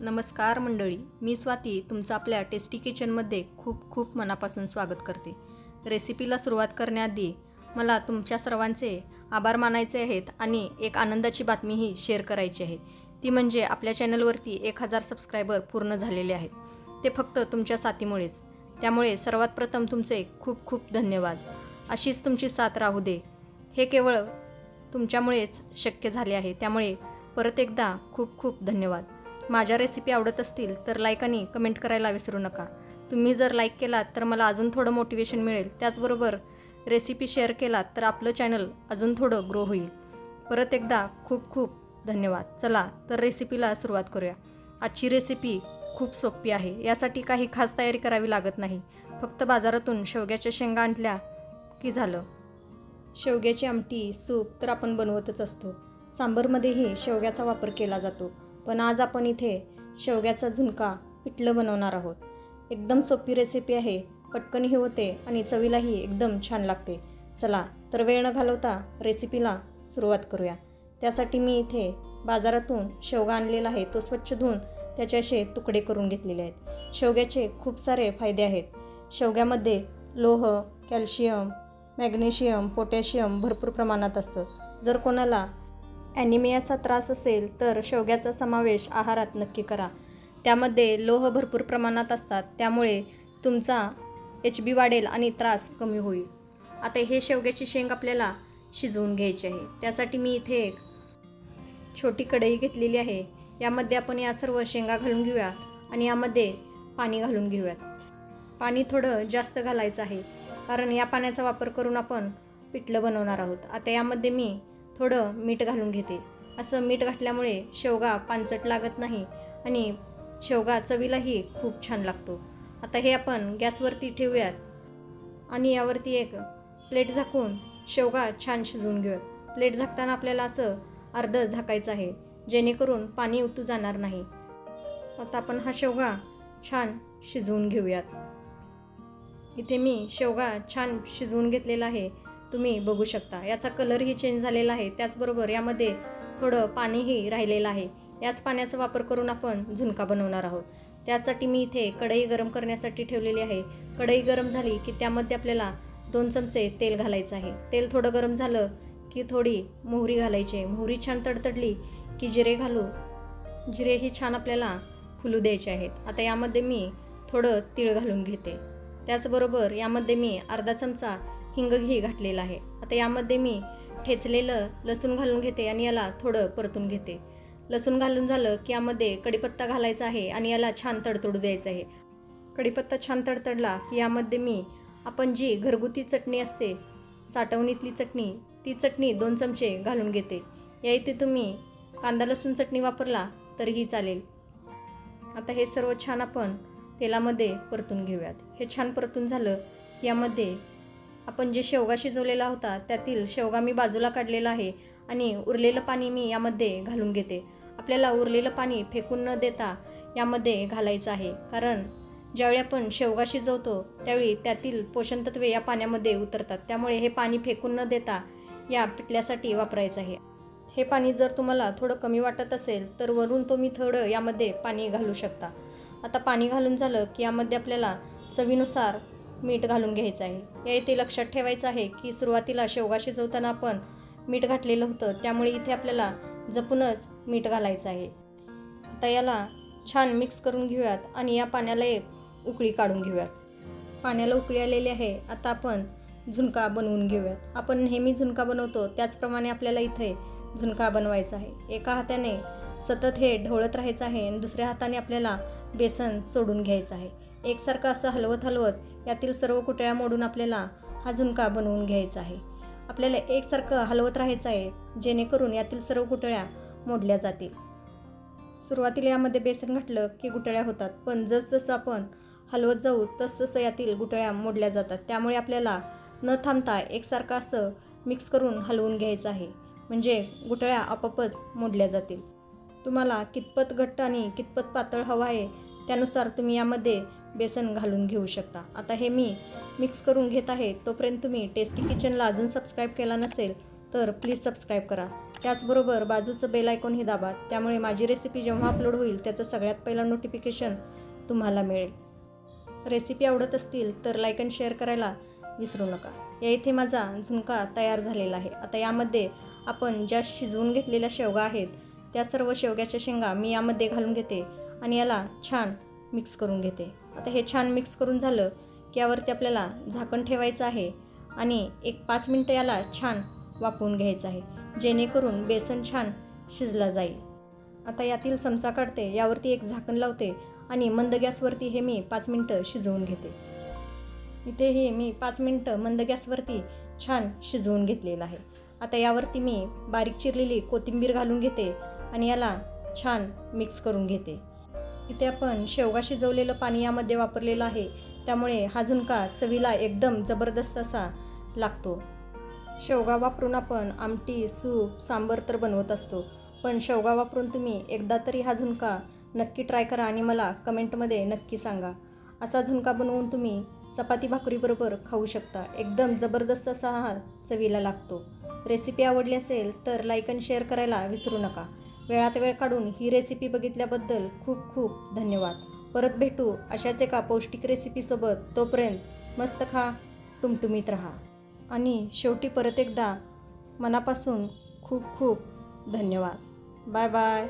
नमस्कार मंडळी मी स्वाती तुमचं आपल्या टेस्टी किचनमध्ये खूप खूप मनापासून स्वागत करते. रेसिपीला सुरुवात करण्याआधी मला तुमच्या सर्वांचे आभार मानायचे आहेत आणि एक आनंदाची बातमीही शेअर करायची आहे. ती म्हणजे आपल्या चॅनलवरती एक हजार सबस्क्रायबर पूर्ण झालेले आहेत. ते फक्त तुमच्या साथीमुळेच. त्यामुळे सर्वात प्रथम तुमचे खूप खूप धन्यवाद. अशीच तुमची साथ राहू दे. हे केवळ तुमच्यामुळेच शक्य झाले आहे. त्यामुळे परत एकदा खूप खूप धन्यवाद. माझ्या रेसिपी आवडत असतील तर लाईक आणि कमेंट करायला विसरू नका. तुम्ही जर लाईक केलात तर मला अजून थोडं मोटिवेशन मिळेल. त्याचबरोबर रेसिपी शेअर केलात तर आपलं चॅनल अजून थोडं ग्रो होईल. परत एकदा खूप खूप धन्यवाद. चला तर रेसिपीला सुरुवात करूया. आजची रेसिपी खूप सोपी आहे. यासाठी काही खास तयारी करावी लागत नाही. फक्त बाजारातून शेवग्याच्या शेंगा आणल्या की झालं. शेवग्याची आमटी सूप तर आपण बनवतच असतो. सांबरमध्येही शेवग्याचा वापर केला जातो. पण आज आपण इथे शेवग्याचा झुणका पिठलं बनवणार आहोत. एकदम सोपी रेसिपी आहे. पटकनही होते आणि चवीलाही एकदम छान लागते. चला तर वेळ न घालवता रेसिपीला सुरुवात करूया. त्यासाठी मी इथे बाजारातून शेवगा आणलेला आहे. तो स्वच्छ धुवून त्याचे असे तुकडे करून घेतलेले आहेत. शेवग्याचे खूप सारे फायदे आहेत. शेवग्यामध्ये लोह कॅल्शियम मॅग्नेशियम पोटॅशियम भरपूर प्रमाणात असतं. जर कोणाला ॲनिमियाचा त्रास असेल तर शेवग्याचा समावेश आहारात नक्की करा. त्यामध्ये लोह भरपूर प्रमाणात असतात. त्यामुळे तुमचा एच बी वाढेल आणि त्रास कमी होईल. आता हे शेवग्याची शेंग आपल्याला शिजवून घ्यायची आहे. त्यासाठी मी इथे एक छोटी कढई घेतलेली आहे. यामध्ये आपण या सर्व शेंगा घालून घेऊया आणि यामध्ये पाणी घालून घेऊयात. पाणी थोडं जास्त घालायचं आहे. कारण या पाण्याचा वापर करून आपण पिठलं बनवणार आहोत. आता यामध्ये मी थोडं मीठ घालून घेते. असं मीठ घातल्यामुळे शेवगा पानचट लागत नाही आणि शेवगा चवीलाही खूप छान लागतो. आता हे आपण गॅसवरती ठेवूयात. आणि यावरती एक प्लेट झाकून शेवगा छान शिजवून घेऊयात. प्लेट झाकताना आपल्याला असं अर्ध झाकायचं आहे जेणेकरून पाणी उतू जाणार नाही. आता आपण हा शेवगा छान शिजवून घेऊयात. इथे मी शेवगा छान शिजवून घेतलेला आहे. तुम्ही बघू शकता. याचा कलरही चेंज झालेला आहे. त्याचबरोबर यामध्ये थोडं पाणीही राहिलेलं आहे. याच पाण्याचा वापर करून आपण झुणका बनवणार आहोत. त्यासाठी मी इथे कढई गरम करण्यासाठी ठेवलेली आहे. कढई गरम झाली की त्यामध्ये आपल्याला दोन चमचे तेल घालायचं आहे. तेल थोडं गरम झालं की थोडी मोहरी घालायची मोहरी छान तडतडली की जिरे घालू जिरेही छान आपल्याला फुलू द्यायचे आहेत. आता यामध्ये मी थोडं तीळ घालून घेते. त्याचबरोबर यामध्ये मी अर्धा चमचा हिंग घी घातलेला आहे. आता यामध्ये मी ठेचलेलं लसूण घालून घेते आणि याला थोडं परतून घेते. लसूण घालून झालं की यामध्ये कढीपत्ता घालायचा आहे आणि याला छान तडतडू द्यायचं आहे. कढीपत्ता छान तडतडला की यामध्ये मी आपण जी घरगुती चटणी असते साठवणीतली चटणी ती चटणी दोन चमचे घालून घेते. या इथे तुम्ही कांदा लसूण चटणी वापरला तरीही चालेल. आता हे सर्व छान आपण तेलामध्ये परतून घेऊयात. हे छान परतून झालं की यामध्ये आपण जे शेवगा शिजवलेला होता त्यातील शेवगा मी बाजूला काढलेला आहे आणि उरलेलं पाणी मी यामध्ये घालून घेते. आपल्याला उरलेलं पाणी फेकून न देता यामध्ये घालायचं आहे. कारण ज्यावेळी आपण शेवगा शिजवतो त्यावेळी त्यातील पोषणतत्वे या पाण्यामध्ये उतरतात. त्यामुळे हे पाणी फेकून न देता या पिठल्यासाठी वापरायचं आहे. हे पाणी जर तुम्हाला थोडं कमी वाटत असेल तर वरून तुम्ही थोडं यामध्ये पाणी घालू शकता. आता पाणी घालून झालं की यामध्ये आपल्याला चवीनुसार मीठ घालून घ्यायचं आहे. या इथे लक्षात ठेवायचं आहे की सुरुवातीला शेवगा शिजवताना आपण मीठ घातलेलं होतं. त्यामुळे इथे आपल्याला जपूनच मीठ घालायचं आहे. आता याला छान मिक्स करून घेऊयात आणि या पाण्याला एक उकळी काढून घेऊयात. पाण्याला उकळी आलेली आहे. आता आपण झुणका बनवून घेऊयात. आपण नेहमी झुणका बनवतो. त्याचप्रमाणे आपल्याला इथे झुणका बनवायचा आहे. एका हाताने सतत हे ढवळत राहायचं आहे आणि दुसऱ्या हाताने आपल्याला बेसन सोडून घ्यायचं आहे. एकसारखं असं हलवत हलवत यातील सर्व कुटळ्या मोडून आपल्याला हा झुणका बनवून घ्यायचा आहे. आपल्याला एकसारखं हलवत राहायचं आहे जेणेकरून यातील सर्व कुटळ्या मोडल्या जातील. सुरुवातीला यामध्ये बेसन घातलं की गुटळ्या होतात पण जसजसं आपण हलवत जाऊ तसतसं यातील गुटळ्या मोडल्या जातात. त्यामुळे आपल्याला न थांबता एकसारखं असं मिक्स करून हलवून घ्यायचं आहे. म्हणजे गुटळ्या आपोआपच मोडल्या जातील. तुम्हाला कितपत घट्ट आणि कितपत पातळ हवं आहे त्यानुसार तुम्ही यामध्ये बेसन घालून घेऊ शकता. आता हे मी मिक्स करून घेत आहे. तोपर्यंत तुम्ही टेस्टी किचनला अजून सबस्क्राईब केला नसेल तर प्लीज सबस्क्राईब करा. त्याचबरोबर बाजूचं बेल आयकॉनही दाबा. त्यामुळे माझी रेसिपी जेव्हा अपलोड होईल त्याचं सगळ्यात पहिलं नोटिफिकेशन तुम्हाला मिळेल. रेसिपी आवडत असतील तर लाईक अँड शेअर करायला विसरू नका. या इथे माझा झुणका तयार झालेला आहे. आता यामध्ये आपण ज्या शिजवून घेतलेल्या शेवगा आहेत त्या सर्व शेवग्याच्या शेंगा मी यामध्ये घालून घेते. आणि याला छान मिक्स करून घेते. आता हे छान मिक्स करून झालं की यावरती आपल्याला झाकण ठेवायचं आहे आणि एक पाच मिनटं याला छान वाफवून घ्यायचं आहे जेणेकरून बेसन छान शिजला जाईल. आता यातील चमचा काढते यावरती एक झाकण लावते आणि मंद गॅसवरती हे मी पाच मिनटं शिजवून घेते. इथे हे मी पाच मिनटं मंद गॅसवरती छान शिजवून घेतलेलं आहे. आता यावरती मी बारीक चिरलेली कोथिंबीर घालून घेते आणि याला छान मिक्स करून घेते. इथे आपण शेवगा शिजवलेलं पाणी यामध्ये वापरलेलं आहे. त्यामुळे हा झुणका चवीला एकदम जबरदस्त असा लागतो. शेवगा वापरून आपण आमटी सूप सांबर तर बनवत असतो. पण शेवगा वापरून तुम्ही एकदा तरी हा झुणका नक्की ट्राय करा आणि मला कमेंटमध्ये नक्की सांगा. असा झुणका बनवून तुम्ही चपाती भाकरीबरोबर खाऊ शकता. एकदम जबरदस्त असा हा चवीला लागतो. रेसिपी आवडली असेल तर लाईक आणि शेअर करायला विसरू नका. वेळात वेळ काढून ही रेसिपी बघितल्याबद्दल खूप खूप धन्यवाद. परत भेटू अशाच एका पौष्टिक रेसिपीसोबत तोपर्यंत मस्त खा टुमटुमीत राहा. आणि शेवटी परत एकदा मनापासून खूप खूप धन्यवाद. Bye bye.